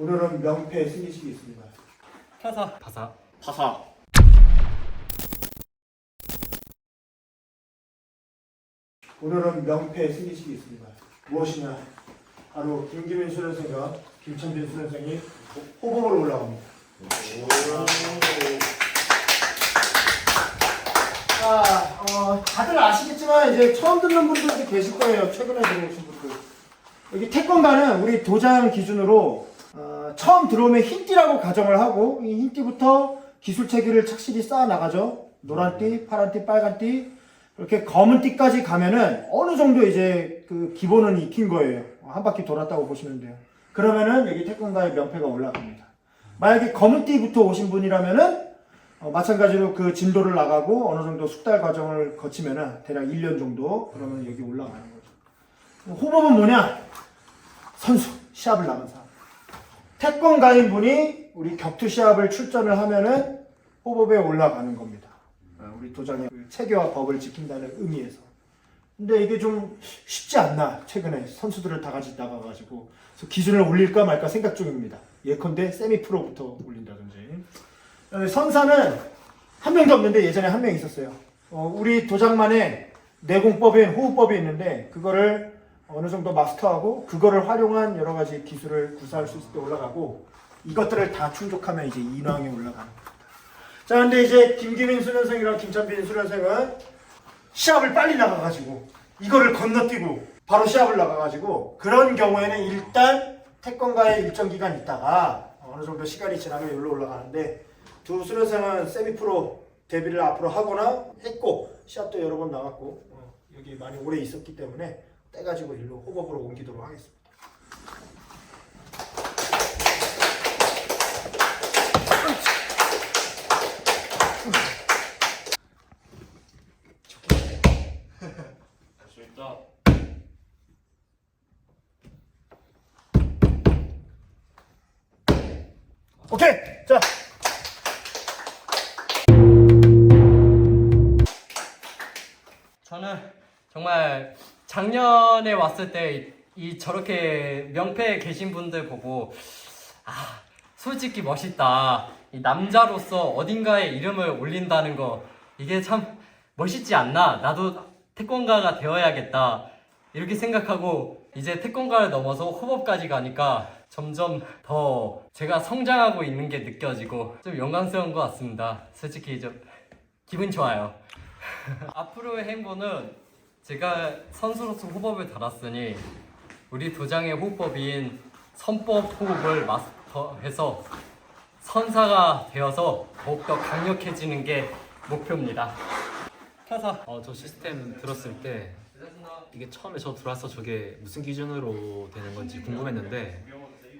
오늘은 명패 승리식이 있습니다. 타사 바사 파사 오늘은 명패 승리식이 있습니다. 무엇이냐? 바로 김기민 수련생과 김천빈 수련생이 호법으로 올라갑니다. 자, 어, 다들 아시겠지만 이제 처음 듣는 분들도 계실 거예요. 최근에 들어오신 분들. 여기 태권가는 우리 도장 기준으로 어, 처음 들어오면 흰띠라고 가정을 하고 이 흰띠부터 기술 체계를 착실히 쌓아 나가죠. 노란띠, 파란띠, 빨간띠 이렇게 검은띠까지 가면은 어느 정도 이제 그 기본은 익힌 거예요. 한 바퀴 돌았다고 보시면 돼요. 그러면은 여기 태권가의 명패가 올라갑니다. 만약에 검은띠부터 오신 분이라면은 어, 마찬가지로 그 진도를 나가고 어느 정도 숙달 과정을 거치면은 대략 1년 정도 그러면 여기 올라가는 거죠. 호법은 뭐냐? 선수, 시합을 나간 사람. 태권가인 분이 우리 격투 시합을 출전을 하면은 호법에 올라가는 겁니다. 어, 우리 도장의 그 체계와 법을 지킨다는 의미에서. 근데 이게 좀 쉽지 않나 최근에 선수들을 다 같이 나가가지고 그래서 기준을 올릴까 말까 생각 중입니다. 예컨대 세미 프로부터 올린다든지. 그다음에 선사는 한 명도 없는데 예전에 한 명 있었어요. 어, 우리 도장만의 내공법인 호흡법이 있는데 그거를 어느 정도 마스터하고 그거를 활용한 여러 가지 기술을 구사할 수 있을 때 올라가고 이것들을 다 충족하면 이제 인왕에 올라가는 겁니다. 자, 근데 이제 김기민 수련생이랑 김찬빈 수련생은 시합을 빨리 나가가지고 이거를 건너뛰고 바로 시합을 나가가지고 그런 경우에는 일단 태권가에 일정 기간 있다가 어느 정도 시간이 지나면 여기로 올라가는데 두 수련생은 세미 프로 데뷔를 앞으로 하거나 했고 시합도 여러 번 나갔고 어, 여기 많이 오래 있었기 때문에 떼가지고 일로 호법으로 옮기도록 하겠습니다. 좋다. 오케이! 자! 저는 정말 작년에 왔을 때 이 저렇게 명패에 계신 분들 보고 아 솔직히 멋있다. 이 남자로서 어딘가에 이름을 올린다는 거 이게 참 멋있지 않나? 나도 태권가가 되어야겠다. 이렇게 생각하고 이제 태권가를 넘어서 호법까지 가니까 점점 더 제가 성장하고 있는 게 느껴지고 좀 영광스러운 것 같습니다. 솔직히 좀 기분 좋아요. 앞으로의 행보는 제가 선수로서 호법을 달았으니 우리 도장의 호법인 선법 호흡을 마스터해서 선사가 되어서 더욱더 강력해지는 게 목표입니다. 타사. 어, 저 시스템 들었을 때 이게 처음에 저 들어와서 저게 무슨 기준으로 되는 건지 궁금했는데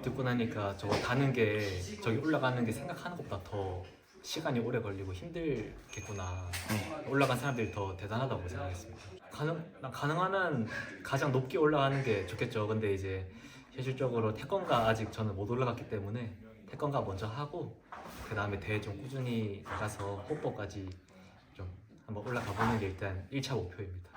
듣고 나니까 저거 가는 게 저기 올라가는 게 생각하는 것보다 더 시간이 오래 걸리고 힘들겠구나. 올라간 사람들이 더 대단하다고 생각했습니다. 가능 난 가능한 한 가장 높게 올라가는 게 좋겠죠. 근데 이제 현실적으로 태권가 아직 저는 못 올라갔기 때문에 태권가 먼저 하고 그 다음에 대회 좀 꾸준히 나가서 호법까지 좀 한번 올라가 보는 게 일단 1차 목표입니다.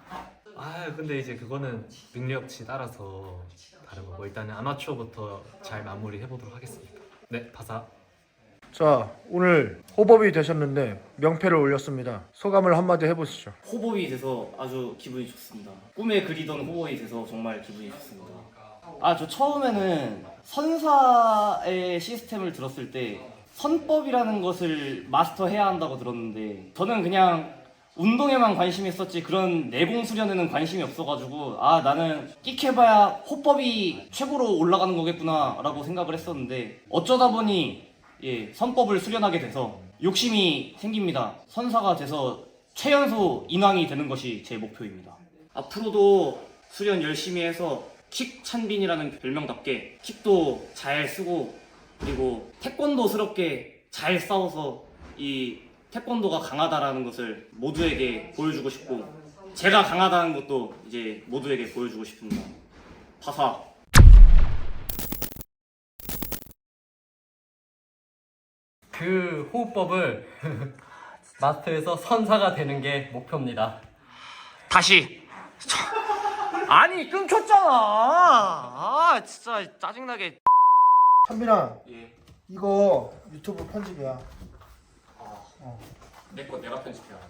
아 근데 이제 그거는 능력치 따라서 다른 거고 일단은 아마추어부터 잘 마무리 해 보도록 하겠습니다. 네, 바사. 자, 오늘 호법이 되셨는데 명패를 올렸습니다. 소감을 한마디 해보시죠. 호법이 돼서 아주 기분이 좋습니다 꿈에 그리던 호법이 돼서 정말 기분이 좋습니다 아 저 처음에는 선사의 시스템을 들었을 때 선법이라는 것을 마스터해야 한다고 들었는데 저는 그냥 운동에만 관심이 있었지 그런 내공 수련에는 관심이 없어가지고 아 나는 끽해봐야 호법이 최고로 올라가는 거겠구나 라고 생각을 했었는데 어쩌다 보니 예 선법을 수련하게 돼서 욕심이 생깁니다 선사가 돼서 최연소 인왕이 되는 것이 제 목표입니다 앞으로도 수련 열심히 해서 킥 찬빈이라는 별명답게 킥도 잘 쓰고 그리고 태권도스럽게 잘 싸워서 이 태권도가 강하다라는 것을 모두에게 보여주고 싶고 제가 강하다는 것도 이제 모두에게 보여주고 싶습니다. 파사. 그 호흡법을 마스터해서 선사가 되는 게 목표입니다. 다시. 아니 끊겼잖아. 아 진짜 짜증나게. 현빈아 예. 이거 유튜브 편집이야 내거 내가 편집해야 돼.